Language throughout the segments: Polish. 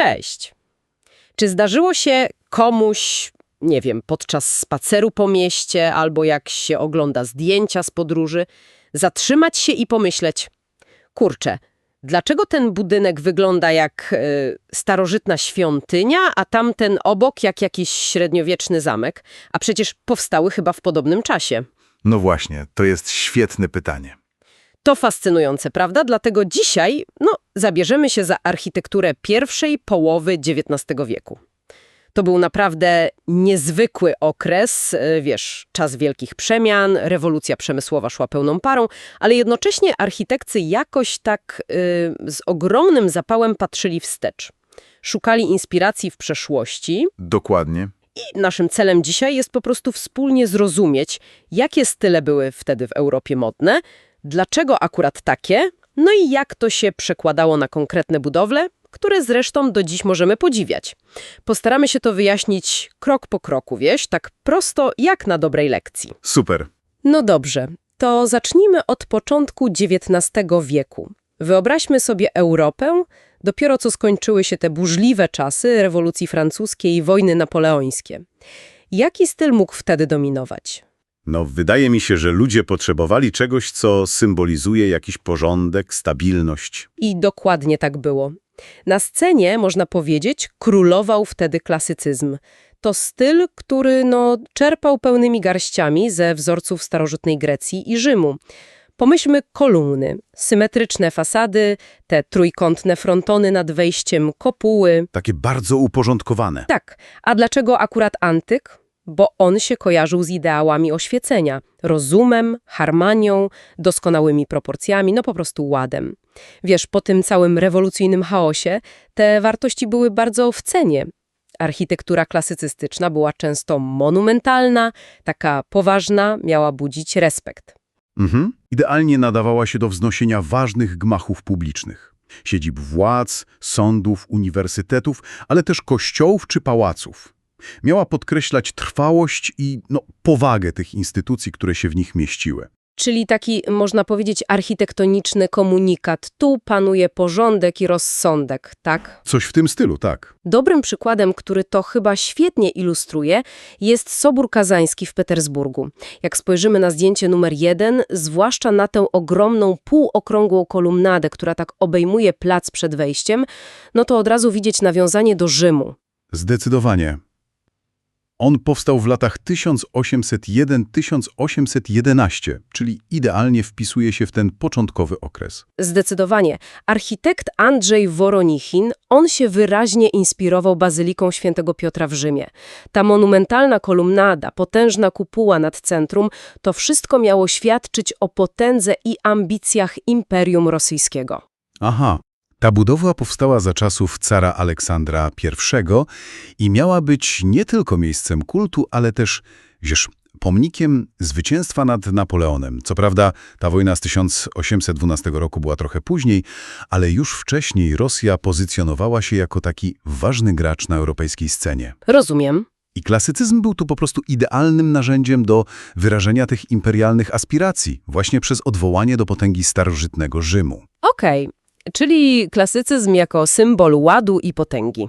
Cześć. Czy zdarzyło się komuś, nie wiem, podczas spaceru po mieście albo jak się ogląda zdjęcia z podróży, zatrzymać się i pomyśleć: kurczę, dlaczego ten budynek wygląda jak e, starożytna świątynia, a tamten obok jak jakiś średniowieczny zamek, a przecież powstały chyba w podobnym czasie? No właśnie, to jest świetne pytanie. To fascynujące, prawda? Dlatego dzisiaj, no, zabierzemy się za architekturę pierwszej połowy XIX wieku. To był naprawdę niezwykły okres, e, wiesz, czas wielkich przemian, rewolucja przemysłowa szła pełną parą, ale jednocześnie architekcy jakoś tak y, z ogromnym zapałem patrzyli wstecz. Szukali inspiracji w przeszłości Dokładnie. i naszym celem dzisiaj jest po prostu wspólnie zrozumieć, jakie style były wtedy w Europie modne, dlaczego akurat takie, no i jak to się przekładało na konkretne budowle, które zresztą do dziś możemy podziwiać. Postaramy się to wyjaśnić krok po kroku, wieś, tak prosto jak na dobrej lekcji. Super. No dobrze, to zacznijmy od początku XIX wieku. Wyobraźmy sobie Europę, dopiero co skończyły się te burzliwe czasy rewolucji francuskiej i wojny napoleońskie. Jaki styl mógł wtedy dominować? No, wydaje mi się, że ludzie potrzebowali czegoś, co symbolizuje jakiś porządek, stabilność. I dokładnie tak było. Na scenie, można powiedzieć, królował wtedy klasycyzm. To styl, który no, czerpał pełnymi garściami ze wzorców starożytnej Grecji i Rzymu. Pomyślmy kolumny, symetryczne fasady, te trójkątne frontony nad wejściem, kopuły. Takie bardzo uporządkowane. Tak, a dlaczego akurat antyk? Bo on się kojarzył z ideałami oświecenia, rozumem, harmonią, doskonałymi proporcjami, no po prostu ładem. Wiesz, po tym całym rewolucyjnym chaosie te wartości były bardzo w cenie. Architektura klasycystyczna była często monumentalna, taka poważna, miała budzić respekt. Mhm. Idealnie nadawała się do wznoszenia ważnych gmachów publicznych. Siedzib władz, sądów, uniwersytetów, ale też kościołów czy pałaców. Miała podkreślać trwałość i no, powagę tych instytucji, które się w nich mieściły. Czyli taki, można powiedzieć, architektoniczny komunikat. Tu panuje porządek i rozsądek, tak? Coś w tym stylu, tak. Dobrym przykładem, który to chyba świetnie ilustruje, jest Sobór Kazański w Petersburgu. Jak spojrzymy na zdjęcie numer jeden, zwłaszcza na tę ogromną, półokrągłą kolumnadę, która tak obejmuje plac przed wejściem, no to od razu widzieć nawiązanie do Rzymu. Zdecydowanie. On powstał w latach 1801-1811, czyli idealnie wpisuje się w ten początkowy okres. Zdecydowanie. Architekt Andrzej Woronichin, on się wyraźnie inspirował Bazyliką Świętego Piotra w Rzymie. Ta monumentalna kolumnada, potężna kupuła nad centrum, to wszystko miało świadczyć o potędze i ambicjach Imperium Rosyjskiego. Aha. Ta budowa powstała za czasów cara Aleksandra I i miała być nie tylko miejscem kultu, ale też, wiesz, pomnikiem zwycięstwa nad Napoleonem. Co prawda ta wojna z 1812 roku była trochę później, ale już wcześniej Rosja pozycjonowała się jako taki ważny gracz na europejskiej scenie. Rozumiem. I klasycyzm był tu po prostu idealnym narzędziem do wyrażenia tych imperialnych aspiracji, właśnie przez odwołanie do potęgi starożytnego Rzymu. Okej, czyli klasycyzm jako symbol ładu i potęgi.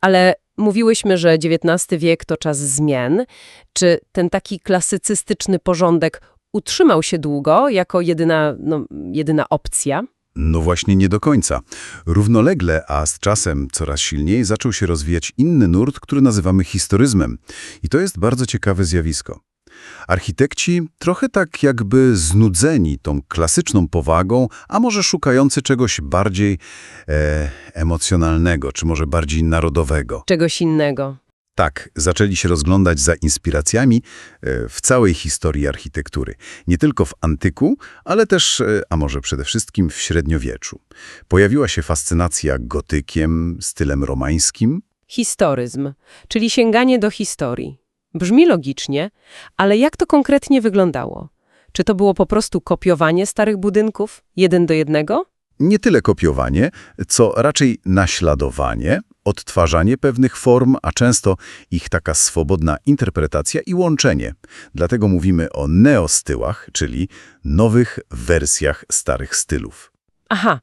Ale mówiłyśmy, że XIX wiek to czas zmian. Czy ten taki klasycystyczny porządek utrzymał się długo jako jedyna, no, jedyna opcja? No właśnie nie do końca. Równolegle, a z czasem coraz silniej zaczął się rozwijać inny nurt, który nazywamy historyzmem. I to jest bardzo ciekawe zjawisko. Architekci trochę tak jakby znudzeni tą klasyczną powagą, a może szukający czegoś bardziej e, emocjonalnego, czy może bardziej narodowego. Czegoś innego. Tak, zaczęli się rozglądać za inspiracjami e, w całej historii architektury. Nie tylko w antyku, ale też, e, a może przede wszystkim w średniowieczu. Pojawiła się fascynacja gotykiem, stylem romańskim. Historyzm, czyli sięganie do historii. Brzmi logicznie, ale jak to konkretnie wyglądało? Czy to było po prostu kopiowanie starych budynków, jeden do jednego? Nie tyle kopiowanie, co raczej naśladowanie, odtwarzanie pewnych form, a często ich taka swobodna interpretacja i łączenie. Dlatego mówimy o neostyłach, czyli nowych wersjach starych stylów. Aha,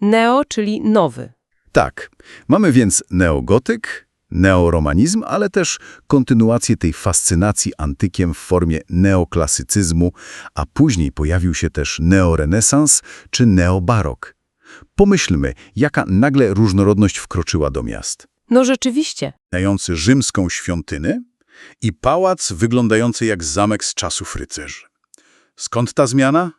neo, czyli nowy. Tak, mamy więc neogotyk, neoromanizm, ale też kontynuację tej fascynacji antykiem w formie neoklasycyzmu, a później pojawił się też neorenesans czy neobarok. Pomyślmy, jaka nagle różnorodność wkroczyła do miast. No rzeczywiście. Mający rzymską świątynę i pałac wyglądający jak zamek z czasów rycerzy. Skąd ta zmiana?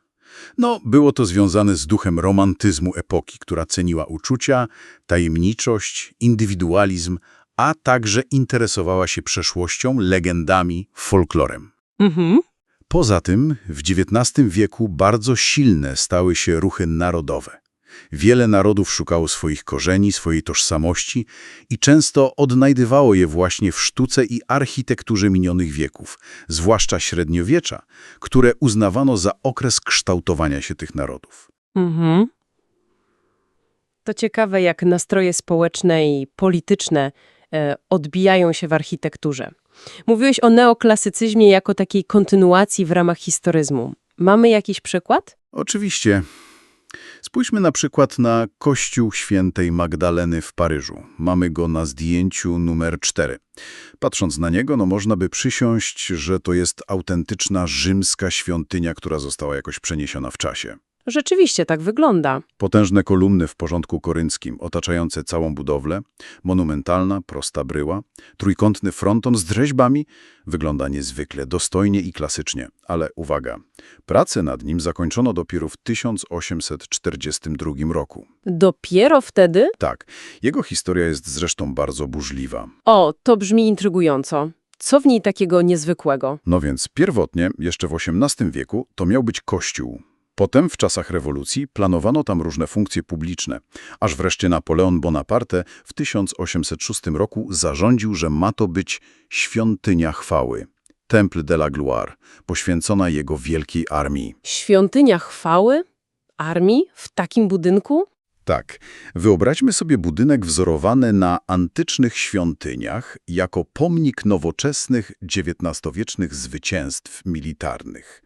No, było to związane z duchem romantyzmu epoki, która ceniła uczucia, tajemniczość, indywidualizm, a także interesowała się przeszłością, legendami, folklorem. Mhm. Poza tym w XIX wieku bardzo silne stały się ruchy narodowe. Wiele narodów szukało swoich korzeni, swojej tożsamości i często odnajdywało je właśnie w sztuce i architekturze minionych wieków, zwłaszcza średniowiecza, które uznawano za okres kształtowania się tych narodów. Mhm. To ciekawe, jak nastroje społeczne i polityczne odbijają się w architekturze. Mówiłeś o neoklasycyzmie jako takiej kontynuacji w ramach historyzmu. Mamy jakiś przykład? Oczywiście. Spójrzmy na przykład na Kościół Świętej Magdaleny w Paryżu. Mamy go na zdjęciu numer 4. Patrząc na niego, no można by przysiąść, że to jest autentyczna rzymska świątynia, która została jakoś przeniesiona w czasie. Rzeczywiście tak wygląda. Potężne kolumny w porządku korynckim, otaczające całą budowlę, monumentalna, prosta bryła, trójkątny fronton z rzeźbami, wygląda niezwykle dostojnie i klasycznie. Ale uwaga, pracę nad nim zakończono dopiero w 1842 roku. Dopiero wtedy? Tak, jego historia jest zresztą bardzo burzliwa. O, to brzmi intrygująco. Co w niej takiego niezwykłego? No więc pierwotnie, jeszcze w XVIII wieku, to miał być kościół. Potem, w czasach rewolucji, planowano tam różne funkcje publiczne, aż wreszcie Napoleon Bonaparte w 1806 roku zarządził, że ma to być świątynia chwały, Temple de la Gloire, poświęcona jego wielkiej armii. Świątynia chwały? Armii? W takim budynku? Tak, wyobraźmy sobie budynek wzorowany na antycznych świątyniach jako pomnik nowoczesnych XIX-wiecznych zwycięstw militarnych.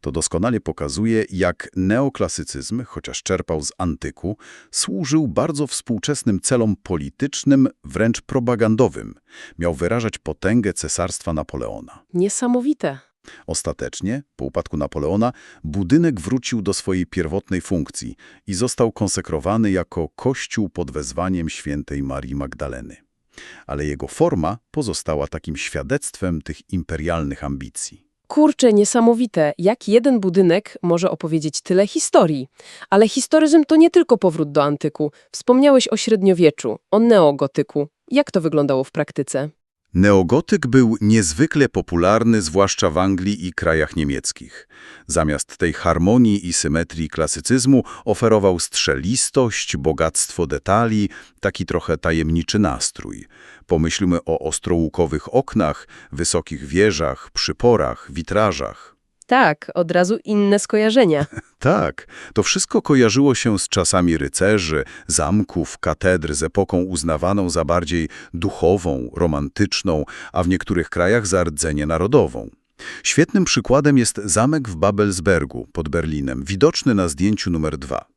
To doskonale pokazuje, jak neoklasycyzm, chociaż czerpał z antyku, służył bardzo współczesnym celom politycznym, wręcz propagandowym. Miał wyrażać potęgę cesarstwa Napoleona. Niesamowite. Ostatecznie, po upadku Napoleona, budynek wrócił do swojej pierwotnej funkcji i został konsekrowany jako kościół pod wezwaniem świętej Marii Magdaleny. Ale jego forma pozostała takim świadectwem tych imperialnych ambicji. Kurczę, niesamowite, jak jeden budynek może opowiedzieć tyle historii. Ale historyzm to nie tylko powrót do antyku. Wspomniałeś o średniowieczu, o neogotyku. Jak to wyglądało w praktyce? Neogotyk był niezwykle popularny, zwłaszcza w Anglii i krajach niemieckich. Zamiast tej harmonii i symetrii klasycyzmu oferował strzelistość, bogactwo detali, taki trochę tajemniczy nastrój. Pomyślmy o ostrołukowych oknach, wysokich wieżach, przyporach, witrażach. Tak, od razu inne skojarzenia. Tak, to wszystko kojarzyło się z czasami rycerzy, zamków, katedr, z epoką uznawaną za bardziej duchową, romantyczną, a w niektórych krajach za rdzenie narodową. Świetnym przykładem jest zamek w Babelsbergu pod Berlinem, widoczny na zdjęciu numer 2.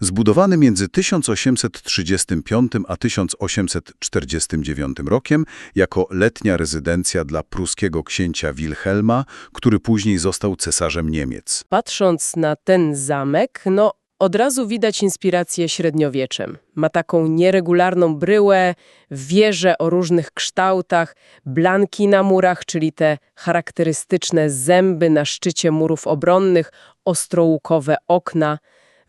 Zbudowany między 1835 a 1849 rokiem jako letnia rezydencja dla pruskiego księcia Wilhelma, który później został cesarzem Niemiec. Patrząc na ten zamek, no od razu widać inspirację średniowieczem. Ma taką nieregularną bryłę, wieże o różnych kształtach, blanki na murach, czyli te charakterystyczne zęby na szczycie murów obronnych, ostrołukowe okna.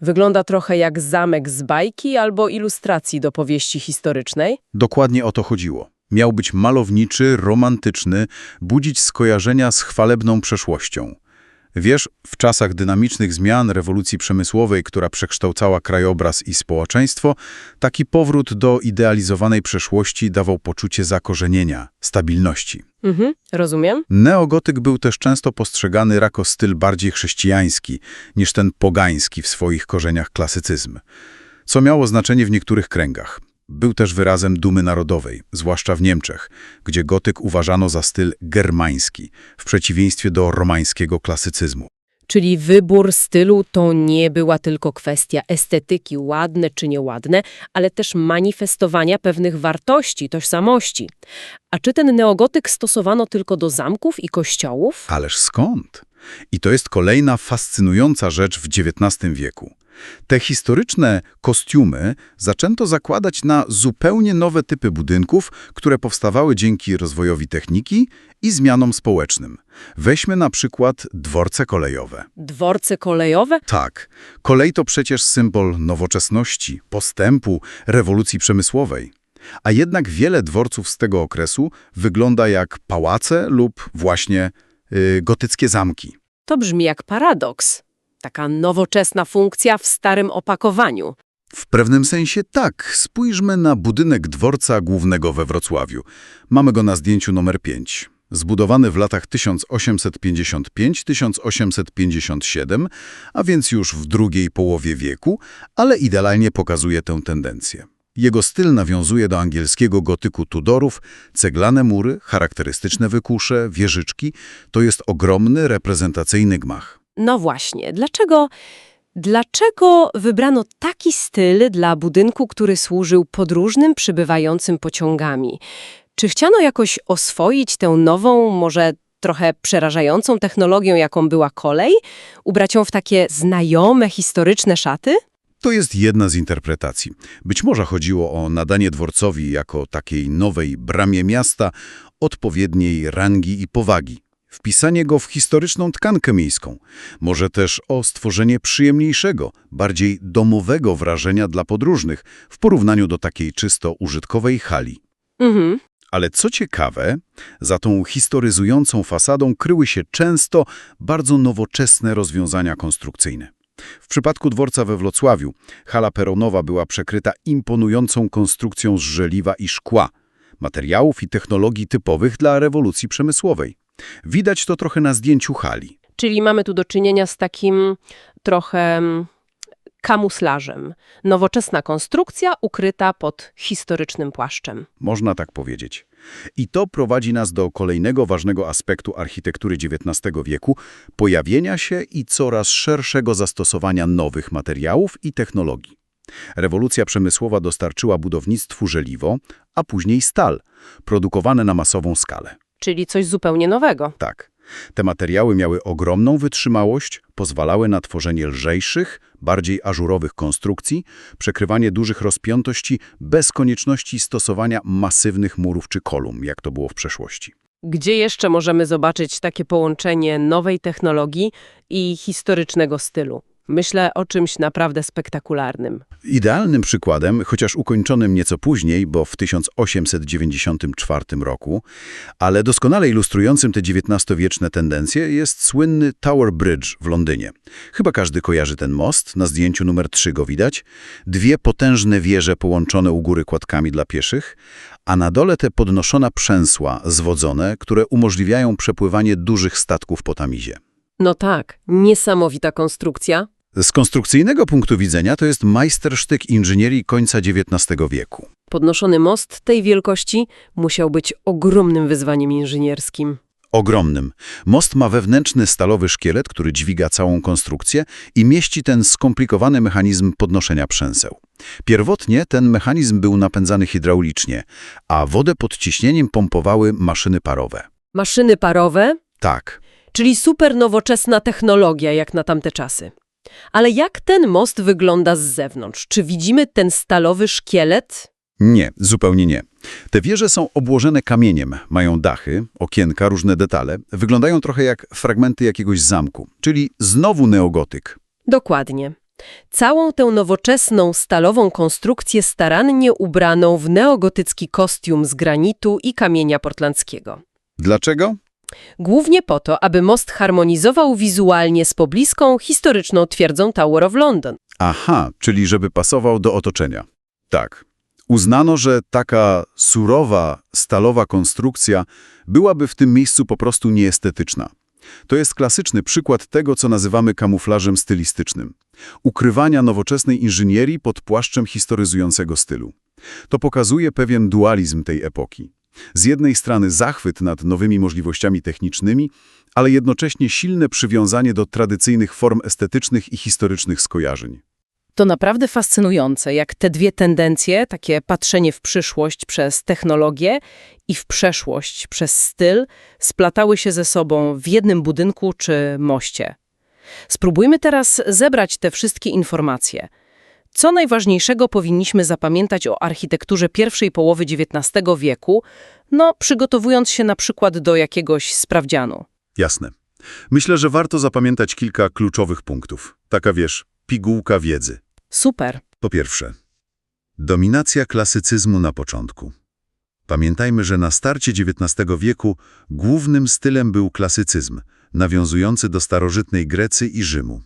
Wygląda trochę jak zamek z bajki albo ilustracji do powieści historycznej. Dokładnie o to chodziło. Miał być malowniczy, romantyczny, budzić skojarzenia z chwalebną przeszłością. Wiesz, w czasach dynamicznych zmian rewolucji przemysłowej, która przekształcała krajobraz i społeczeństwo, taki powrót do idealizowanej przeszłości dawał poczucie zakorzenienia, stabilności. Mhm, rozumiem. Neogotyk był też często postrzegany jako styl bardziej chrześcijański niż ten pogański w swoich korzeniach klasycyzm, co miało znaczenie w niektórych kręgach. Był też wyrazem dumy narodowej, zwłaszcza w Niemczech, gdzie gotyk uważano za styl germański, w przeciwieństwie do romańskiego klasycyzmu. Czyli wybór stylu to nie była tylko kwestia estetyki, ładne czy nieładne, ale też manifestowania pewnych wartości, tożsamości. A czy ten neogotyk stosowano tylko do zamków i kościołów? Ależ skąd? I to jest kolejna fascynująca rzecz w XIX wieku. Te historyczne kostiumy zaczęto zakładać na zupełnie nowe typy budynków, które powstawały dzięki rozwojowi techniki i zmianom społecznym. Weźmy na przykład dworce kolejowe. Dworce kolejowe? Tak, kolej to przecież symbol nowoczesności, postępu, rewolucji przemysłowej. A jednak wiele dworców z tego okresu wygląda jak pałace lub właśnie y, gotyckie zamki. To brzmi jak paradoks. Taka nowoczesna funkcja w starym opakowaniu. W pewnym sensie tak. Spójrzmy na budynek dworca głównego we Wrocławiu. Mamy go na zdjęciu numer 5. Zbudowany w latach 1855-1857, a więc już w drugiej połowie wieku, ale idealnie pokazuje tę tendencję. Jego styl nawiązuje do angielskiego gotyku Tudorów, ceglane mury, charakterystyczne wykusze, wieżyczki. To jest ogromny, reprezentacyjny gmach. No właśnie, dlaczego, dlaczego wybrano taki styl dla budynku, który służył podróżnym przybywającym pociągami? Czy chciano jakoś oswoić tę nową, może trochę przerażającą technologię, jaką była kolej? Ubrać ją w takie znajome, historyczne szaty? To jest jedna z interpretacji. Być może chodziło o nadanie dworcowi jako takiej nowej bramie miasta odpowiedniej rangi i powagi. Wpisanie go w historyczną tkankę miejską. Może też o stworzenie przyjemniejszego, bardziej domowego wrażenia dla podróżnych w porównaniu do takiej czysto użytkowej hali. Mhm. Ale co ciekawe, za tą historyzującą fasadą kryły się często bardzo nowoczesne rozwiązania konstrukcyjne. W przypadku dworca we Wrocławiu hala peronowa była przekryta imponującą konstrukcją z żeliwa i szkła, materiałów i technologii typowych dla rewolucji przemysłowej. Widać to trochę na zdjęciu hali. Czyli mamy tu do czynienia z takim trochę mm, kamuflażem. Nowoczesna konstrukcja ukryta pod historycznym płaszczem. Można tak powiedzieć. I to prowadzi nas do kolejnego ważnego aspektu architektury XIX wieku – pojawienia się i coraz szerszego zastosowania nowych materiałów i technologii. Rewolucja przemysłowa dostarczyła budownictwu żeliwo, a później stal, produkowane na masową skalę. Czyli coś zupełnie nowego. Tak. Te materiały miały ogromną wytrzymałość, pozwalały na tworzenie lżejszych, bardziej ażurowych konstrukcji, przekrywanie dużych rozpiętości bez konieczności stosowania masywnych murów czy kolumn, jak to było w przeszłości. Gdzie jeszcze możemy zobaczyć takie połączenie nowej technologii i historycznego stylu? Myślę o czymś naprawdę spektakularnym. Idealnym przykładem, chociaż ukończonym nieco później, bo w 1894 roku, ale doskonale ilustrującym te XIX-wieczne tendencje jest słynny Tower Bridge w Londynie. Chyba każdy kojarzy ten most, na zdjęciu numer 3 go widać. Dwie potężne wieże połączone u góry kładkami dla pieszych, a na dole te podnoszona przęsła zwodzone, które umożliwiają przepływanie dużych statków po Tamizie. No tak, niesamowita konstrukcja. Z konstrukcyjnego punktu widzenia to jest majstersztyk inżynierii końca XIX wieku. Podnoszony most tej wielkości musiał być ogromnym wyzwaniem inżynierskim. Ogromnym. Most ma wewnętrzny stalowy szkielet, który dźwiga całą konstrukcję i mieści ten skomplikowany mechanizm podnoszenia przęseł. Pierwotnie ten mechanizm był napędzany hydraulicznie, a wodę pod ciśnieniem pompowały maszyny parowe. Maszyny parowe, Tak. czyli super nowoczesna technologia jak na tamte czasy. Ale jak ten most wygląda z zewnątrz? Czy widzimy ten stalowy szkielet? Nie, zupełnie nie. Te wieże są obłożone kamieniem, mają dachy, okienka, różne detale. Wyglądają trochę jak fragmenty jakiegoś zamku, czyli znowu neogotyk. Dokładnie. Całą tę nowoczesną, stalową konstrukcję starannie ubraną w neogotycki kostium z granitu i kamienia portlandzkiego. Dlaczego? Głównie po to, aby most harmonizował wizualnie z pobliską, historyczną twierdzą Tower of London. Aha, czyli żeby pasował do otoczenia. Tak. Uznano, że taka surowa, stalowa konstrukcja byłaby w tym miejscu po prostu nieestetyczna. To jest klasyczny przykład tego, co nazywamy kamuflażem stylistycznym. Ukrywania nowoczesnej inżynierii pod płaszczem historyzującego stylu. To pokazuje pewien dualizm tej epoki. Z jednej strony zachwyt nad nowymi możliwościami technicznymi, ale jednocześnie silne przywiązanie do tradycyjnych form estetycznych i historycznych skojarzeń. To naprawdę fascynujące, jak te dwie tendencje, takie patrzenie w przyszłość przez technologię i w przeszłość przez styl, splatały się ze sobą w jednym budynku czy moście. Spróbujmy teraz zebrać te wszystkie informacje. Co najważniejszego powinniśmy zapamiętać o architekturze pierwszej połowy XIX wieku, no przygotowując się na przykład do jakiegoś sprawdzianu. Jasne. Myślę, że warto zapamiętać kilka kluczowych punktów. Taka, wiesz, pigułka wiedzy. Super. Po pierwsze, dominacja klasycyzmu na początku. Pamiętajmy, że na starcie XIX wieku głównym stylem był klasycyzm, nawiązujący do starożytnej Grecy i Rzymu.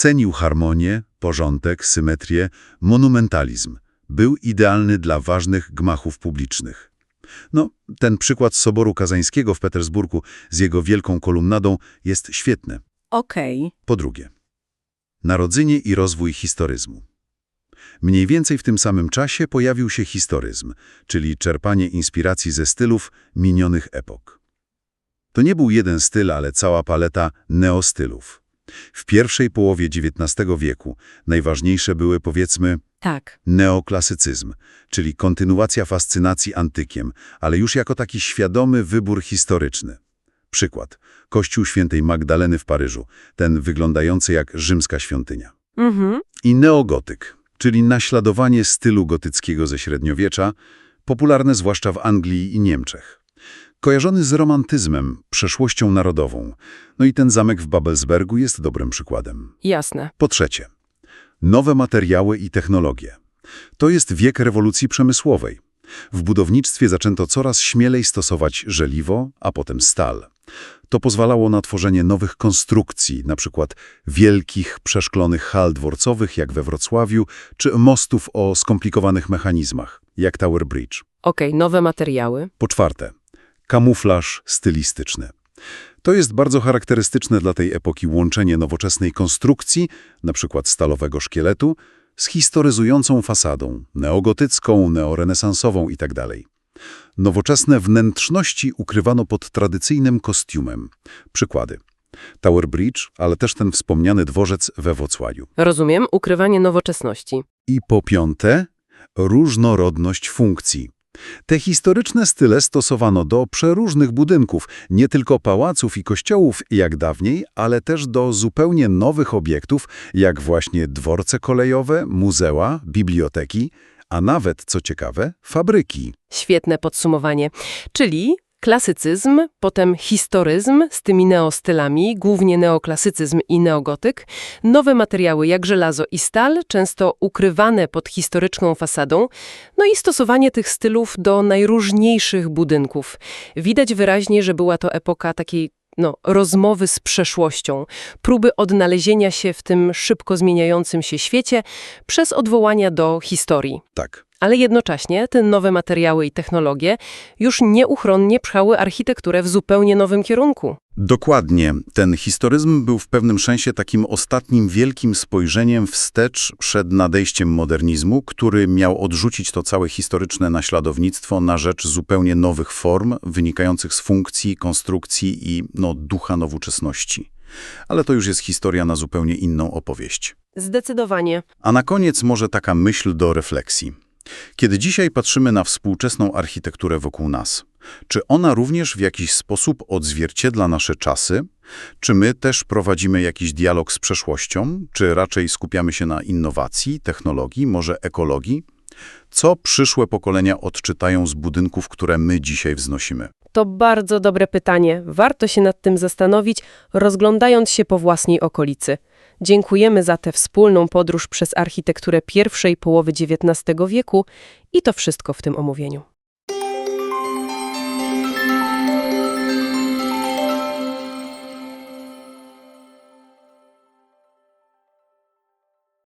Cenił harmonię, porządek, symetrię, monumentalizm. Był idealny dla ważnych gmachów publicznych. No, ten przykład Soboru Kazańskiego w Petersburgu z jego wielką kolumnadą jest świetny. Okej. Po drugie, narodzenie i rozwój historyzmu. Mniej więcej w tym samym czasie pojawił się historyzm, czyli czerpanie inspiracji ze stylów minionych epok. To nie był jeden styl, ale cała paleta neostylów. W pierwszej połowie XIX wieku najważniejsze były, powiedzmy, Tak. neoklasycyzm, czyli kontynuacja fascynacji antykiem, ale już jako taki świadomy wybór historyczny. Przykład. Kościół świętej Magdaleny w Paryżu, ten wyglądający jak rzymska świątynia. Mhm. I neogotyk, czyli naśladowanie stylu gotyckiego ze średniowiecza, popularne zwłaszcza w Anglii i Niemczech. Kojarzony z romantyzmem, przeszłością narodową. No i ten zamek w Babelsbergu jest dobrym przykładem. Jasne. Po trzecie, nowe materiały i technologie. To jest wiek rewolucji przemysłowej. W budownictwie zaczęto coraz śmielej stosować żeliwo, a potem stal. To pozwalało na tworzenie nowych konstrukcji, na przykład wielkich, przeszklonych hal dworcowych, jak we Wrocławiu, czy mostów o skomplikowanych mechanizmach, jak Tower Bridge. Okej, nowe materiały. Po czwarte, kamuflaż stylistyczny. To jest bardzo charakterystyczne dla tej epoki łączenie nowoczesnej konstrukcji, przykład stalowego szkieletu, z historyzującą fasadą, neogotycką, neorenesansową itd. Nowoczesne wnętrzności ukrywano pod tradycyjnym kostiumem. Przykłady. Tower Bridge, ale też ten wspomniany dworzec we Wrocławiu. Rozumiem, ukrywanie nowoczesności. I po piąte, różnorodność funkcji. Te historyczne style stosowano do przeróżnych budynków, nie tylko pałaców i kościołów jak dawniej, ale też do zupełnie nowych obiektów, jak właśnie dworce kolejowe, muzea, biblioteki, a nawet, co ciekawe, fabryki. Świetne podsumowanie. Czyli klasycyzm, potem historyzm z tymi neostylami, głównie neoklasycyzm i neogotyk, nowe materiały jak żelazo i stal, często ukrywane pod historyczną fasadą, no i stosowanie tych stylów do najróżniejszych budynków. Widać wyraźnie, że była to epoka takiej no, rozmowy z przeszłością, próby odnalezienia się w tym szybko zmieniającym się świecie przez odwołania do historii. Tak. Ale jednocześnie te nowe materiały i technologie już nieuchronnie pchały architekturę w zupełnie nowym kierunku. Dokładnie. Ten historyzm był w pewnym sensie takim ostatnim wielkim spojrzeniem wstecz przed nadejściem modernizmu, który miał odrzucić to całe historyczne naśladownictwo na rzecz zupełnie nowych form, wynikających z funkcji, konstrukcji i no, ducha nowoczesności. Ale to już jest historia na zupełnie inną opowieść. Zdecydowanie. A na koniec może taka myśl do refleksji. Kiedy dzisiaj patrzymy na współczesną architekturę wokół nas, czy ona również w jakiś sposób odzwierciedla nasze czasy? Czy my też prowadzimy jakiś dialog z przeszłością? Czy raczej skupiamy się na innowacji, technologii, może ekologii? Co przyszłe pokolenia odczytają z budynków, które my dzisiaj wznosimy? To bardzo dobre pytanie. Warto się nad tym zastanowić, rozglądając się po własnej okolicy. Dziękujemy za tę wspólną podróż przez architekturę pierwszej połowy XIX wieku i to wszystko w tym omówieniu.